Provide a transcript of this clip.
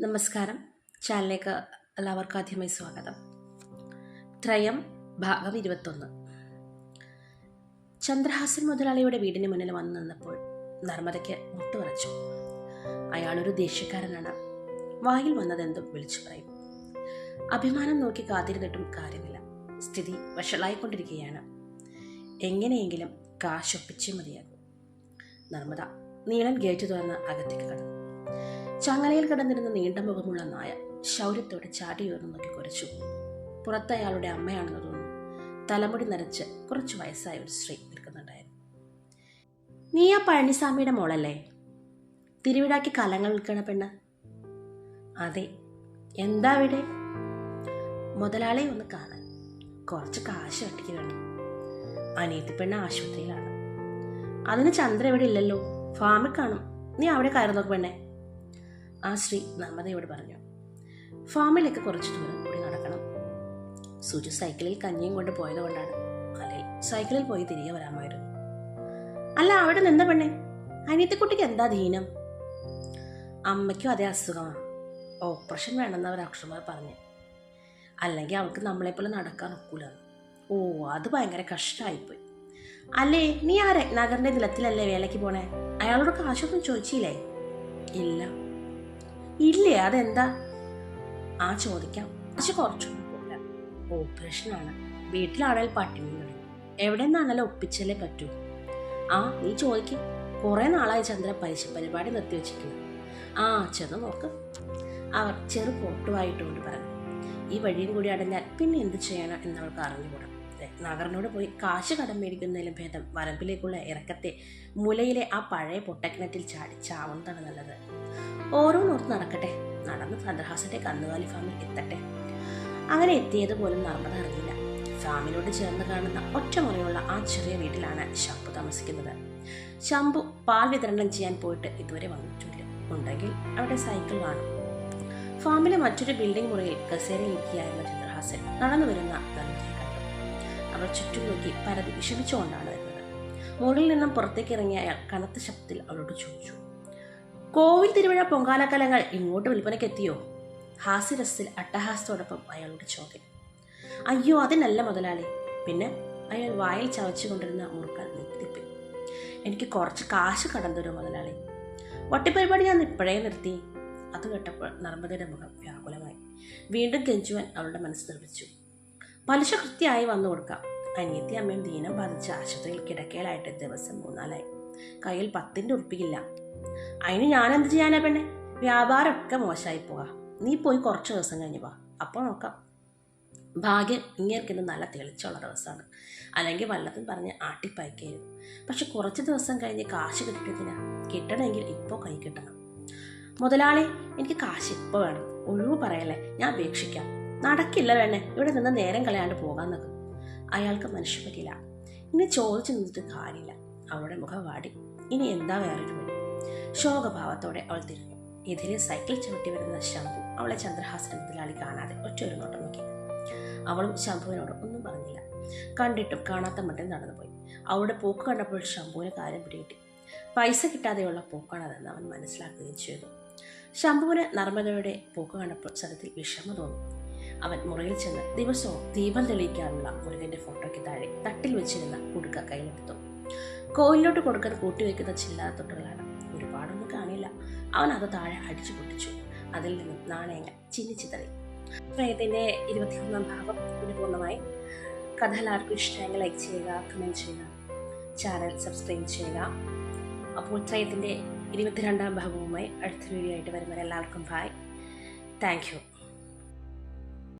നമസ്കാരം. ചാനലിലേക്ക് എല്ലാവർക്കും ആദ്യമായി സ്വാഗതം. ത്രയം ഭാഗം ഇരുപത്തൊന്ന്. ചന്ദ്രഹാസൻ മുതലാളിയുടെ വീടിന് മുന്നിൽ വന്നു നിന്നപ്പോൾ നർമ്മദയ്ക്ക് മുട്ടുറച്ചു അയാളൊരു ദേഷ്യക്കാരനാണ്. വായിൽ വന്നതെന്തും വിളിച്ചു പറയും. അഭിമാനം നോക്കി കാത്തിരുന്നിട്ടും കാര്യമില്ല. സ്ഥിതി വഷളായിക്കൊണ്ടിരിക്കുകയാണ്. എങ്ങനെയെങ്കിലും കാശൊപ്പിച്ചേ മതിയാകും. നർമ്മദ നീളൻ ഗേറ്റ് തുറന്ന് അകത്തേക്ക് കടന്നു. ചങ്ങലയിൽ കിടന്നിരുന്ന നീണ്ട മുഖമുള്ള നായ ശൗര്യത്തോടെ ചാടിയുയർന്നു നോക്കി കുരച്ചു. പുറത്ത് അയാളുടെ അമ്മയാണെന്ന് തോന്നുന്നു. തലമുടി നരച്ച് കുറച്ച് വയസ്സായ ഒരു സ്ത്രീ നിൽക്കുന്നുണ്ടായിരുന്നു. നീ ആ പഴനിസ്വാമിയുടെ മോളല്ലേ? തിരുവിടാക്കി കലങ്ങൾ വിൽക്കണ പെണ്ണ്? അതെ. എന്താ ഇവിടെ മുതലാളി ഒന്ന് കാണാൻ. കുറച്ച് കാശ് ഒട്ടിക്ക് വേണം. അനിയത്തി പെണ്ണ് ആശുപത്രിയിലാണ്. അതിന് ചന്ദ്ര ഇവിടെ ഇല്ലല്ലോ. ഫാമിൽ കാണും. നീ അവിടെ കയറി നോക്ക് പെണ്ണേ. ആ സ്ത്രീ നർമ്മദയോട് പറഞ്ഞു ഫാമിലേക്ക് കുറച്ച് ദൂരം കൂടി നടക്കണം. സുജു സൈക്കിളിൽ കഞ്ഞിയും കൊണ്ട് പോയത് കൊണ്ടാണ്. അല്ലെങ്കിൽ സൈക്കിളിൽ പോയി തിരികെ വരാമായിരുന്നു അല്ല അവിടെ നിന്ന പെണ്ണെ അനിയത്തിക്കുട്ടിക്ക് എന്താ ദീനം? അമ്മയ്ക്കും അതേ അസുഖമാണ്. ഓപ്പറേഷൻ വേണമെന്ന് അവർ അക്ഷരമാർ പറഞ്ഞു. അല്ലെങ്കിൽ അവൾക്ക് നമ്മളെപ്പോലെ നടക്കാൻ ഒക്കൂല. ഓ അത് ഭയങ്കര കഷ്ടമായിപ്പോയി അല്ലേ നീ ആ രത്നാകരന്റെ നിലത്തിലല്ലേ വേലയ്ക്ക് പോണേ? അയാളോട് കാശൊന്നും ചോദിച്ചില്ലേ? ഇല്ല. ഇല്ലേ? അതെന്താ? ആ ചോദിക്കാം. പക്ഷെ കുറച്ചൊന്നും പോരാ. ഓപ്പറേഷനാണ് വീട്ടിലാണെങ്കിൽ പട്ടിണി കളി എവിടെ നിന്നാണല്ലോ ഒപ്പിച്ചല്ലേ പറ്റൂ. ആ നീ ചോദിക്കും. കുറേ നാളായി ചന്ദ്ര പരിശ പരിപാടി നിർത്തിവെച്ചിരിക്കുന്നു ആ ചെന്ന് നോക്ക്. അവർ ചെറു പൊട്ടുമായിട്ടുകൊണ്ട് പറഞ്ഞു. ഈ വഴിയും കൂടി അടഞ്ഞാൽ പിന്നെ എന്ത് ചെയ്യണം എന്നവൾക്ക് അറിഞ്ഞുകൂടാ. നഗറിനോട് പോയി കാശ് കടം മേടിക്കുന്നതിലും ഭേദം വരമ്പിലേക്കുള്ള ഇറക്കത്തെ മുലയിലെ ആ പഴയ പൊട്ടക്കിണറ്റിൽ ചാടി ചാവുന്നതാണ് നല്ലത്. ഓരോന്നോർത്ത് നടക്കട്ടെ. നടന്ന് ചന്ദ്രഹാസന്റെ കന്നുകാലി ഫാമിൽ എത്തട്ടെ. അങ്ങനെ എത്തിയത് പോലും നർമ്മദ അറിഞ്ഞില്ല. ഫാമിലോട് ചേർന്ന് കാണുന്ന ഒറ്റമുറിയുള്ള ആ ചെറിയ വീട്ടിലാണ് ശംഭു താമസിക്കുന്നത്. ശംഭു പാൽ വിതരണം ചെയ്യാൻ പോയിട്ട് ഇതുവരെ വന്നിട്ടില്ല. ഉണ്ടെങ്കിൽ അവിടെ സൈക്കിൾ കാണും. ഫാമിലെ മറ്റൊരു ബിൽഡിംഗ് മുറിയിൽ കസേരയിലിരിക്കുകയായിരുന്നു ചന്ദ്രഹാസൻ നടന്നു വരുന്ന കണ്ടു അവർ ചുറ്റും നോക്കി പരതി വിഷമിച്ചുകൊണ്ടാണ് വരുന്നത്. മുകളിൽ നിന്നും പുറത്തേക്ക് ഇറങ്ങിയ അയാൾ കനത്ത ശബ്ദത്തിൽ അവരോട് ചോദിച്ചു കോവിൽ തിരുവഴ പൊങ്കാലക്കലങ്ങൾ ഇങ്ങോട്ട് വിൽപ്പനയ്ക്ക് എത്തിയോ ഹാസ്യരസത്തിൽ അട്ടഹാസത്തോടൊപ്പം അയാളുടെ ചോദ്യം അയ്യോ അതിനല്ല മുതലാളി. പിന്നെ അയാൾ വായിൽ ചവച്ചുകൊണ്ടിരുന്ന മുറുക്കാൻ നിർത്തിപ്പി എനിക്ക് കുറച്ച് കാശ് കടം തരും മുതലാളി? വട്ടിപ്പരിപാടി ഞാൻ ഇപ്പോഴേ നിർത്തി. അത് കേട്ടപ്പോൾ നർമ്മദയുടെ മുഖം വ്യാകുലമായി. വീണ്ടും കെഞ്ചുവാൻ അവളുടെ മനസ്സ് നിർമ്മിച്ചു പലിശ കൃത്യമായി വന്നു കൊടുക്കാം. അനിയത്തി അമ്മയും ദീനം ബാധിച്ച് ആശുപത്രിയിൽ കിടക്കയിലായിട്ട് ദിവസം മൂന്നാലായി. കയ്യിൽ പത്തിന്റെ ഉറപ്പിക്കില്ല. അതിന് ഞാൻ എന്ത് ചെയ്യാനാ പെണ്ണെ? വ്യാപാരമൊക്കെ മോശമായി പോവാ നീ പോയി കുറച്ച് ദിവസം കഴിഞ്ഞ് വാ. അപ്പോൾ നോക്കാം. ഭാഗ്യം ഇങ്ങേർക്കിന്ന് നല്ല തെളിച്ചുള്ള ദിവസമാണ്. അല്ലെങ്കിൽ വല്ലതും പറഞ്ഞ് ആട്ടിപ്പയക്കായിരുന്നു പക്ഷെ കുറച്ച് ദിവസം കഴിഞ്ഞ് കാശ് കിട്ടിയതിനാ. കിട്ടണമെങ്കിൽ ഇപ്പോൾ കൈ കിട്ടണം. മുതലാളി എനിക്ക് കാശ് ഇപ്പോൾ വേണം. ഒഴിവ് പറയല്ലേ? ഞാൻ അപേക്ഷിക്കാം. നടക്കില്ല വേണേ ഇവിടെ നിന്ന് നേരം കളയാണ്ട് പോകാൻ അയാൾക്ക് മനുഷ്യ പറ്റില്ല ഇനി ചോദിച്ചു നിന്നിട്ട് കാര്യമില്ല. അവളുടെ മുഖം വാടി. ഇനി എന്താ വേറൊരു വഴി? ശോകഭാവത്തോടെ അവൾ തിരിഞ്ഞു. എതിരെ സൈക്കിൾ ചവിട്ടി വരുന്ന ശംഭു അവളെ ചന്ദ്രഹാസൻ മുതലാളി കാണാതെ ഒറ്റ ഒരു നോട്ടം നോക്കി. അവളും ശംഭുവിനോട് ഒന്നും പറഞ്ഞില്ല. കണ്ടിട്ടും കാണാത്ത മട്ടിൽ നടന്നുപോയി. അവളുടെ പോക്ക് കണ്ടപ്പോൾ ശംഭുവിന് കാര്യം പിടികിട്ടി. പൈസ കിട്ടാതെയുള്ള പോക്കാണതെന്ന് അവൻ മനസ്സിലാക്കുകയും ചെയ്തു. ശംഭുവിന് നർമ്മദയുടെ പോക്ക് കണ്ടപ്പോൾ സത്യത്തിൽ വിഷമം തോന്നി. അവൻ മുറിയിൽ ചെന്ന് ദിവസവും ദീപം തെളിയിക്കാനുള്ള മുരുകന്റെ ഫോട്ടോയ്ക്ക് താഴെ തട്ടിൽ വെച്ചിരുന്ന കുടുക്ക കയ്യിലെടുത്തു. കോയിലോട്ട് കൊടുക്കാൻ കൂട്ടിവെക്കുന്ന ചില്ലാത്ത തൊട്ടുകളാണ് ഒരുപാടൊന്നും കാണില്ല. അവൻ അത് താഴെ അടിച്ചു പൊട്ടിച്ചു. അതിൽ നിന്നും നാണയങ്ങൾ ചിന്നിച്ചിതറി പ്രേയത്തിന്റെ ഇരുപത്തിയൊന്നാം ഭാഗം ഇത് പൂർണമായി കഥ എല്ലാവർക്കും ലൈക്ക് ചെയ്യുക കമന്റ് ചെയ്യുക ചാനൽ സബ്സ്ക്രൈബ് ചെയ്യുക. അപ്പോൾ ത്രയത്തിന്റെ ഇരുപത്തിരണ്ടാം ഭാഗവുമായി അടുത്ത വീഡിയോ ആയിട്ട് വരുന്നവരെല്ലാവർക്കും ബായ് താങ്ക് യു